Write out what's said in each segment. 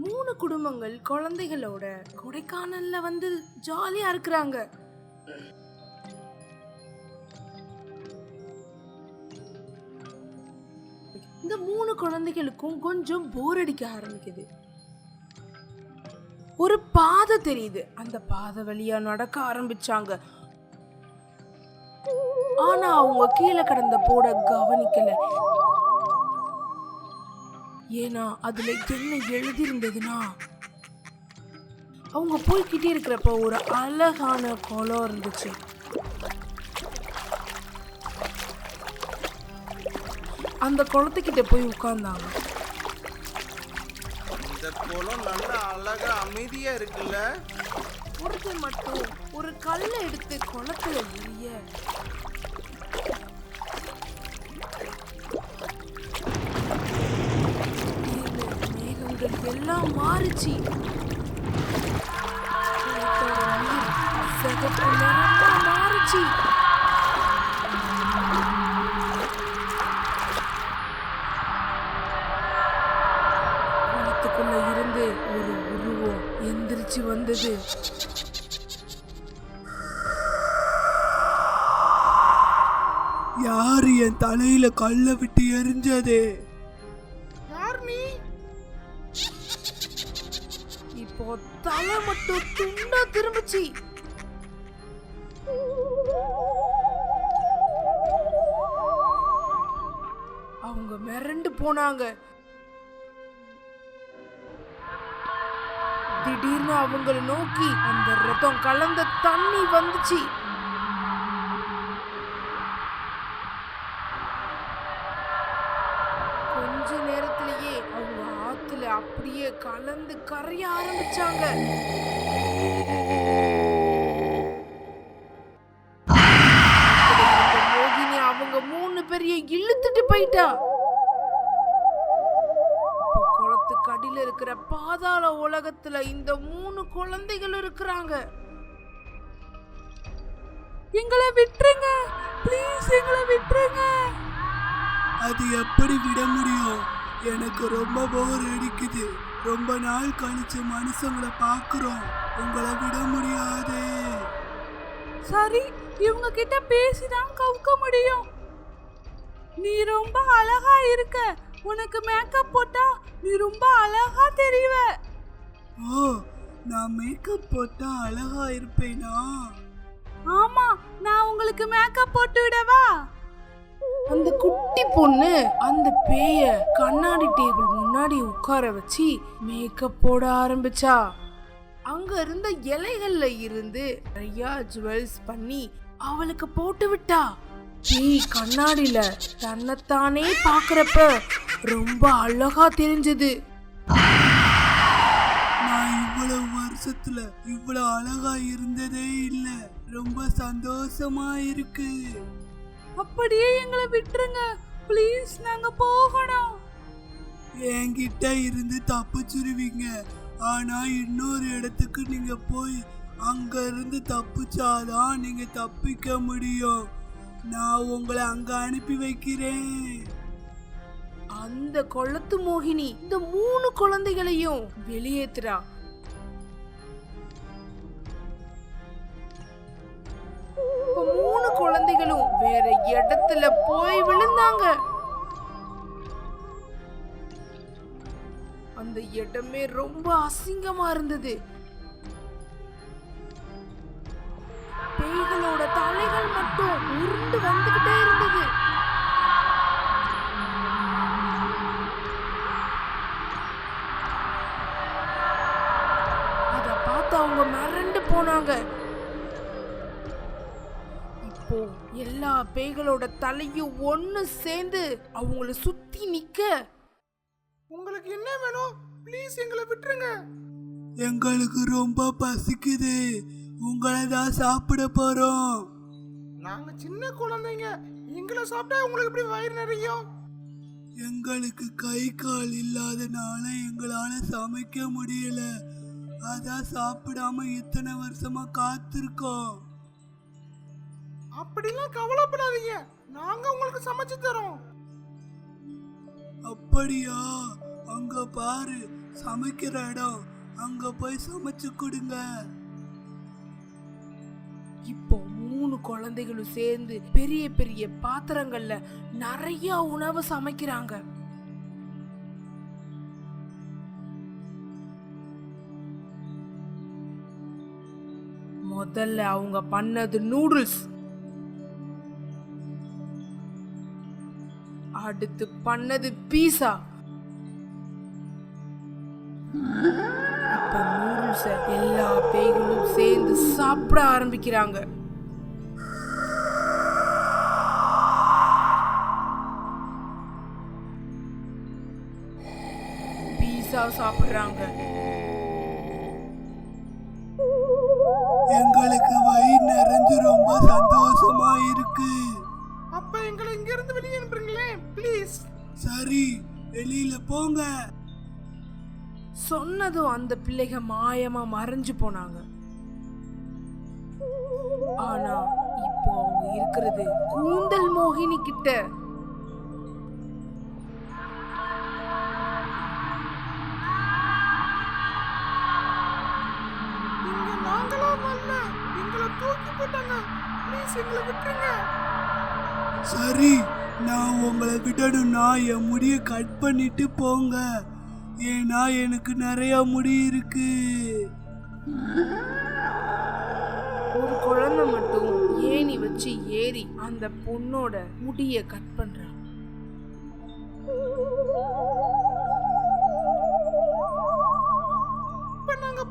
மூணு குடும்பங்கள் குழந்தைகளோட கொடைக்கானல்ல வந்து ஜாலியா இருக்கிறாங்க. இந்த மூணு குழந்தைகளுக்கும் கொஞ்சம் போர் அடிக்க ஆரம்பிக்குது. ஒரு பாதை தெரியுது. அந்த பாதை வழியா நடக்க ஆரம்பிச்சாங்க. ஆனா அவங்க கீழே கடந்த போட கவனிக்கல. ஏன்னா அதுல என்ன எழுதியிருந்ததுன்னா அவங்க போய்கிட்டே இருக்கிறப்ப ஒரு அழகான குளம் இருந்துச்சு. அந்த குளத்துக்கிட்ட போய் உட்கார்ந்தாங்க. இந்த குளம் நல்லா அழகா அமைதியா இருக்குல்ல? ஒருத்தர் மட்டும் ஒரு கல்லை எடுத்து குளத்துல எரிய எல்லாம் மாறுச்சு. மாறுச்சு. குளத்துக்குள்ள இருந்து ஒரு உருவம் எந்திரிச்சு வந்தது. யார் என் தலையில கல்ல விட்டு எரிஞ்சது? இப்போ தலை மட்டும் துண்டா திரும்பிச்சு. அவங்க மிரண்டு போனாங்க. திடீர்னு அவங்கள நோக்கி அந்த ரத்தம் கலந்த தண்ணி வந்துச்சு. கலந்து கரைய ஆரம்பிச்சாங்க. மோகினி அவங்க மூணு பேரைய இழுத்துட்டு போயிட்டா. இப்போ குளத்துக்கு அடியில இருக்கிற பாதாள உலகத்துல இந்த மூணு குழந்தைகள் இருக்கிறாங்க. எங்களை விட்டுருங்க. ப்ளீஸ் எங்களை விட்டுருங்க. அது எப்படி விட முடியும்? எனக்கு ரொம்ப போர் அடிக்குது. ரொம்ப நாள் கழிச்சு மனுஷங்களை பார்க்குறோம். உங்களை விட முடியாதே. சரி இவங்க கிட்ட பேசிதான் கவுக்க முடியும். நீ ரொம்ப அழகா இருக்க. உனக்கு மேக்கப் போட்டா நீ ரொம்ப அழகா தெரிவ. ஓ நான் மேக்கப் போட்டா அழகா இருப்பேனா? ஆமா நான் உங்களுக்கு மேக்கப் போட்டு விடவா? அந்த குட்டி பொண்ணு அந்த பேய கண்ணாடி டேபிள் முன்னாடி உட்கார வச்சு மேக்கப் போட ஆரம்பிச்சா. அங்க இருந்த இலைகள்ல இருந்து நிறைய ஜுவல்ஸ் பண்ணி அவளுக்கு போட்டு விட்டா. பேய் கண்ணாடியில தன்னைத்தானே பாக்குறப்ப ரொம்ப அழகா தெரிஞ்சது. நான் இவ்வளவு வருஷத்துல இவ்வளவு அழகா இருந்ததே இல்ல. ரொம்ப சந்தோஷமா இருக்கு. அப்படியே எங்களை விட்டுருங்க. ப்ளீஸ் நாங்க போகணும். என்கிட்ட இருந்து தப்பிச்சிருவீங்க ஆனா இன்னொரு இடத்துக்கு நீங்க போய் அங்க இருந்து தப்பிச்சாதான் நீங்க தப்பிக்க முடியும். நான் உங்களை அங்க அனுப்பி வைக்கிறேன். அந்த கொள்ளத்து மோகினி இந்த மூணு குழந்தைகளையும் வெளியேத்துறா. வேற இடத்துல போய் விழுந்தாங்க. அந்த இடமே ரொம்ப அசிங்கமா இருந்தது. பேய்களோட தலைகள் மட்டும் உருண்டு வந்துகிட்டே இருந்தது. அத பார்த்து அவங்க மிரண்டு போனாங்க. இப்போ எல்லா பேய்களோட தலையும் ஒண்ணு சேர்ந்து அவங்கள சுத்தி நிக்க. உங்களுக்கு என்ன வேணும்? ப்ளீஸ் எங்களை விட்டுருங்க. எங்களுக்கு ரொம்ப பசிக்குது. உங்களை தான் சாப்பிட போறோம். நாங்க சின்ன குழந்தைங்க. எங்களை சாப்பிட்டா உங்களுக்கு எப்படி வயிறு நிறையும்? எங்களுக்கு கை கால் இல்லாதனால எங்களால சமைக்க முடியல. அதான் சாப்பிடாம இத்தனை வருஷமா காத்திருக்கோம். அப்படிலாம் கவலைப்படாதீங்க. நாங்க உங்களுக்கு சமைச்சு தரோம். அப்படியா? அங்க பாரு சமைக்கிற இடம். அங்க போய் சமைச்சு கொடுங்க. இப்போ மூணு குழந்தைகளும் சேர்ந்து பெரிய பெரிய பாத்திரங்கள்ல நிறைய உணவு சமைக்கிறாங்க. முதல்ல அவங்க பண்ணது நூடுல்ஸ் அடுத்து பண்ணது பீஸா? இப்போ நூடுல்ஸ எல்லா பேய்களும் சேர்ந்து சாப்பிட ஆரம்பிக்கிறாங்க. பீஸா சாப்பிடுறாங்க. எங்களுக்கு வயிறு நிறைஞ்சு ரொம்ப சந்தோஷமா இருக்கு. எங்களை இங்க இருந்து வெளியே அனுப்புறீங்களேன் ப்ளீஸ் சரி வெளியில போங்க. சொன்னதும் அந்த பிள்ளைக மாயமா மறைஞ்சு போனாங்க. ஆனா இப்போ அவங்க இருக்கிறது கூந்தல் மோகினி கிட்ட. இங்க நாங்களா வரல எங்களை தூக்கி போட்டாங்க. ப்ளீஸ் எங்களை விட்டுருங்க. சரி நான் உங்களை விடணும்னா என் முடியை கட் பண்ணிட்டு போங்க. ஏன்னா எனக்கு நிறைய முடி இருக்கு. ஒரு குழந்தை மட்டும் ஏணி வச்சு ஏறி அந்த பொண்ணோட முடிய கட் பண்றான்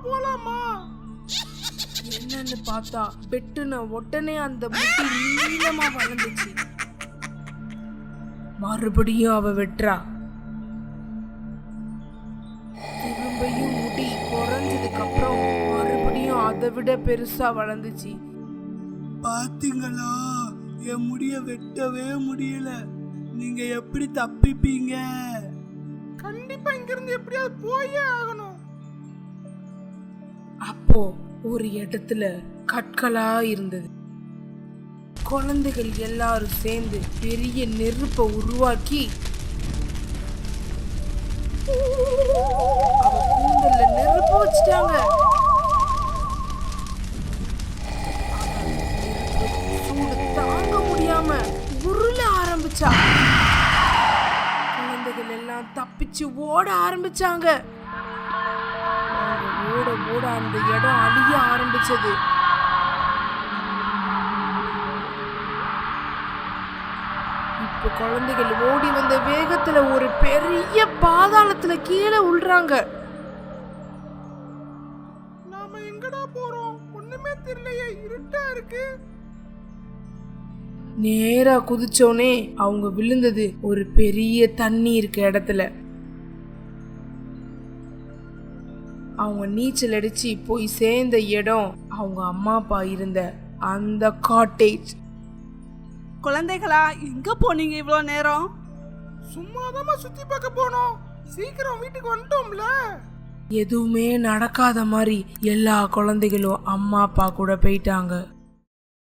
போலாமா? என்னன்னு பார்த்தா பெட்டுன உடனே அந்த முட்டி நீளமா வளர்ந்துச்சு. மறுபடியும் அவ வெட்டுறா திரும்பியும் முடி குறைஞ்சதுக்கு அப்புறம் மறுபடியும் அதை விட பெருசா வளர்ந்துச்சு. பாத்தீங்களா? என் முடிய வெட்டவே முடியல. நீங்க எப்படி தப்பிப்பீங்க? கண்டிப்பா இங்க இருந்து எப்படியாவது போயே ஆகணும். அப்போ ஒரு இடத்துல கற்களா இருந்தது. குழந்தைகள் எல்லாரும் சேர்ந்து பெரிய நெருப்பை உருவாக்கி கூந்தல்ல நெருப்பு வச்சுட்டாங்க. தாங்க முடியாம உருள ஆரம்பிச்சா. குழந்தைகள் எல்லாம் தப்பிச்சு ஓட ஆரம்பிச்சாங்க. ஓட ஓட அந்த இடம் அழிய ஆரம்பிச்சது. இப்ப குழந்தைகள் ஓடி வந்த வேகத்துல ஒரு பெரிய பாதாளத்துல கீழே உள்றாங்க நாம எங்கடா போறோம்? ஒண்ணுமே தெரியலையே இருட்டா இருக்கு. நேரா குதிச்சோனே அவங்க விழுந்தது ஒரு பெரிய தண்ணி இருக்க இடத்துல. அவங்க நீச்சல் அடிச்சு போய் சேர்ந்த இடம் அவங்க அம்மா அப்பா இருந்த அந்த காட்டேஜ் குழந்தைகளா எங்க போனீங்க இவ்வளோ நேரம்? சும்மாதாம்மா சுத்தி பார்க்க போனோம். சீக்கிரம் வீட்டுக்கு வந்துட்டோம்ல. எதுவுமே நடக்காத மாதிரி எல்லா குழந்தைகளும் அம்மா அப்பா கூட போயிட்டாங்க.